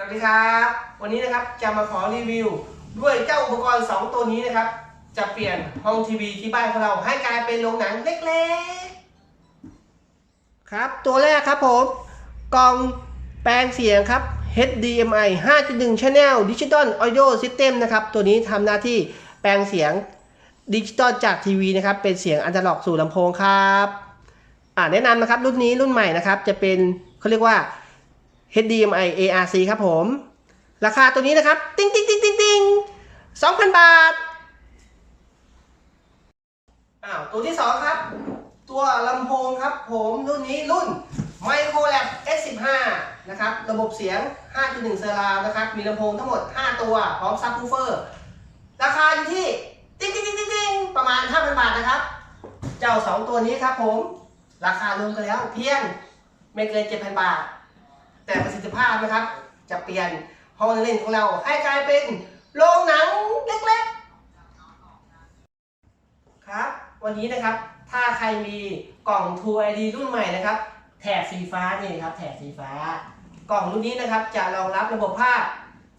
สวัสดีครับ วันนี้นะครับจะมาขอรีวิว ด้วยเจ้าอุปกรณ์ 2 ตัวนี้นะครับ จะเปลี่ยนห้องทีวีที่บ้านของเราให้กลายเป็นโรงหนังเล็กๆ ครับ ตัวแรกครับผมกล่องแปลงเสียงครับ HDMI 5.1 Channel Digital Audio System นะครับ ตัวนี้ทำหน้าที่แปลงเสียงดิจิตอลจากทีวีนะครับ เป็นเสียงอันตล็อกสู่ลำโพงครับ อ่าแนะนำนะครับรุ่นนี้รุ่นใหม่นะครับ จะเป็นเขาเรียกว่า HDMI ARC ครับผม ราคาตัวนี้นะครับ ติ๊งติ๊งติ๊งติ๊งติ๊ง2,000บาท อ้าว ตัวที่2ครับ ตัวลำโพงครับผมรุ่นนี้รุ่น Microlab S15 นะครับ ระบบเสียง 5.1 เซอร์ราวนะครับ มีลำโพงทั้งหมด 5 ตัว พร้อมซับ w ูเฟอร์ ราคาอยู่ที่ ติ๊งติ๊งติ๊งติ๊งติ๊งประมาณ 5,000 บาทนะครับ เจ้า 2 ตัวนี้ครับผม ราคารวมกันแล้วเพียงไม่เกิน 7,000 บาท แต่ประสิทธิภาพนะครับ จะเปลี่ยนห้องเล่นของเราให้กลายเป็นโรงหนังเล็กๆครับวันนี้นะครับถ้าใครมีกล่อง True ID รุ่นใหม่นะครับ แถบสีฟ้านี่ครับแถบสีฟ้า กล่องรุ่นนี้นะครับจะรองรับระบบภาพ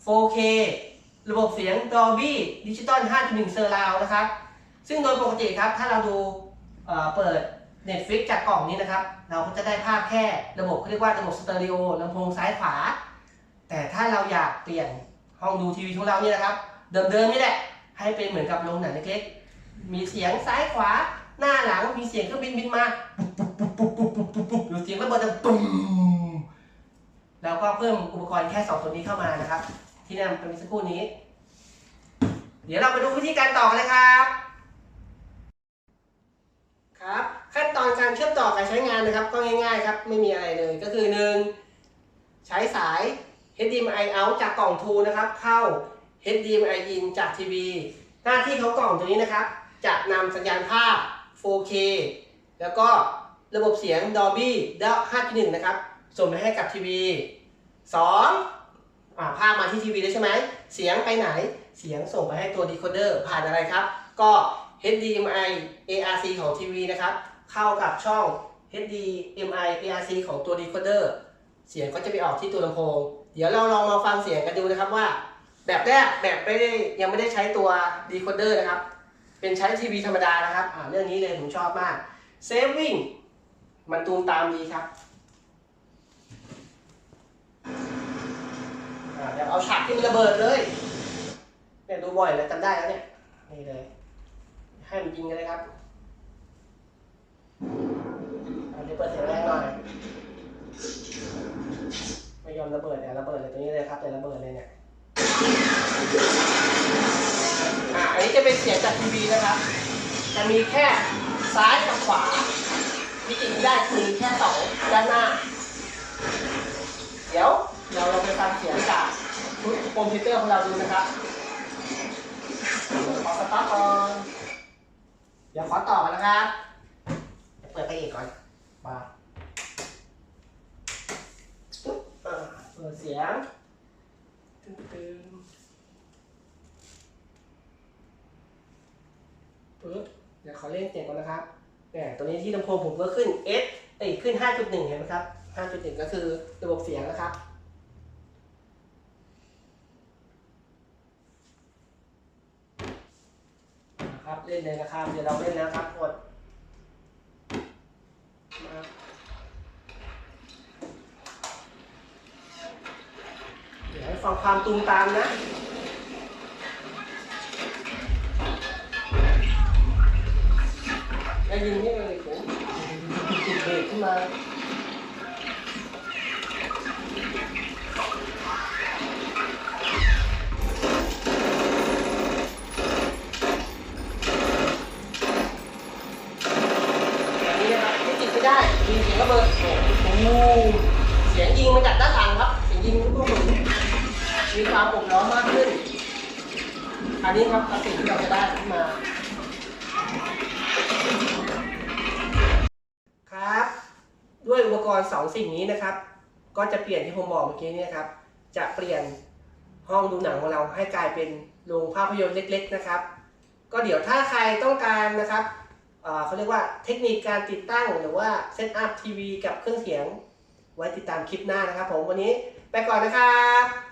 4K ระบบเสียง Dolby Digital 5.1 Surround นะครับ ซึ่งโดยปกติครับถ้าเราดูเเปิด Netflix จากกล่องนี้นะครับ เราก็จะได้ภาพแค่ระบบเขาเรียกว่าระบบสเตอริโอลำโพงซ้ายขวา แต่ถ้าเราอยากเปลี่ยนห้องดูทีวีของเราเนี่ยนะครับ เดิมๆนี่แหละ ให้เป็นเหมือนกับโรงหนังเล็กๆ มีเสียงซ้ายขวา หน้าหลังมีเสียงเครื่องบินบินมาปุ๊บปุ๊บปุ๊บปุ๊บปุ๊บปุ๊บปุ๊บหรือเสียงระเบิดดังตุ้มแล้วก็เพิ่มอุปกรณ์แค่สองตัวนี้เข้ามานะครับ ที่นำไปเมื่อสักครู่นี้ เดี๋ยวเราไปดูวิธีการต่อกันเลยครับ ครับ การเชื่อมต่อการใช้งานนะครับ ก็ง่ายๆครับไม่มีอะไรเลยก็คือ 1. ใช้สาย HDMI out จากกล่อง t ูนะครับ เข้า HDMI in จากทีวีหน้าที่ของกล่องตัวนี้นะครับ จะนำสัญญาณภาพ 4K แล้วก็ระบบเสียง Dolby 5.1 นะครับ ส่งไปให้กับทีวี 2. อ่าภาพมาที่ทีวีแล้วใช่ไหม เสียงไปไหน เสียงส่งไปให้ตัวดีโคเดอร์ผ่านอะไรครับ ก็ HDMI ARC ของทีวีนะครับ เข้ากับช่อง HDMI ARC ของตัวดีโคเดอร์เสียงก็จะไปออกที่ตัวลำโพง เดี๋ยวเราลองมาฟังเสียงกันดูนะครับว่า แบบแรกแบบไม่ได้ยังไม่ได้ใช้ตัวดีโคเดอร์นะครับ เป็นใช้ทีวีธรรมดานะครับอ่าเรื่องนี้เลยผมชอบมาก Saving มันตูมตามดีครับอ่าเดี๋ยวเอาฉากที่มันระเบิดเลยเนี่ยดูบ่อยแล้วจำได้แล้วเนี่ย นี่เลย ให้มันยิงกันเลยครับ เอาเดี๋ยวเปิดเสียงแรงหน่อยไม่ยอมระเบิดเนี่ยระเบิดเลยตรงนี้เลยครับแต่ระเบิดเลยเนี่ยอ่าอันนี้จะเป็นเสียงจากทีวีนะครับจะมีแค่ซ้ายกับขวาที่จริงได้คือแค่สองด้านหน้า เดี๋ยวเราลองไปฟังเสียงจากชุดคอมพิวเตอร์ของเราดูนะครับขอสต็อปก่อนเดี๋ยวขอต่อกันนะครับ เปิดไปอีกก่อนมาปึ๊บอ่าเปิดเสียงตึ้งตึ้งปึ๊บเดี๋ยวขอเล่นเสียงก่อนนะครับเนี่ยตัวนี้ที่ลำโพงผมก็ขึ้น S เอ้ยขึ้น 5.1 เห็นไหมครับ 5.1 ก็คือระบบเสียงนะครับนะครับเล่นเลยนะครับ เดี๋ยวเราเล่นแล้วครับกดมาเดี๋ยวให้ ฟังความตูมตามนะได้ยินนี่เลยผมจิตเบรกขึ้นมาแบบนี้นะครับที่ติดไม่ได้เสียงระเบิดโอ้โหเสียงยิงมาจากด้านหลังครับ เสียงยิงลูกกระสุน มีความอบร้อนมากขึ้น อันนี้ครับสิ่งที่เราจะได้ขึ้นมา ครับ ด้วยอุปกรณ์สองสิ่งนี้นะครับ ก็จะเปลี่ยนที่ผมบอกเมื่อกี้นี่ครับ จะเปลี่ยนห้องดูหนังของเราให้กลายเป็นโรงภาพยนตร์เล็ก ๆ นะครับ ก็เดี๋ยวถ้าใครต้องการนะครับเเขาเรียกว่าเทคนิคการติดตั้งหรือว่าเซตอัพทีวีกับเครื่องเสียง ไว้ติดตามคลิปหน้านะครับผมวันนี้ไปก่อนนะครับ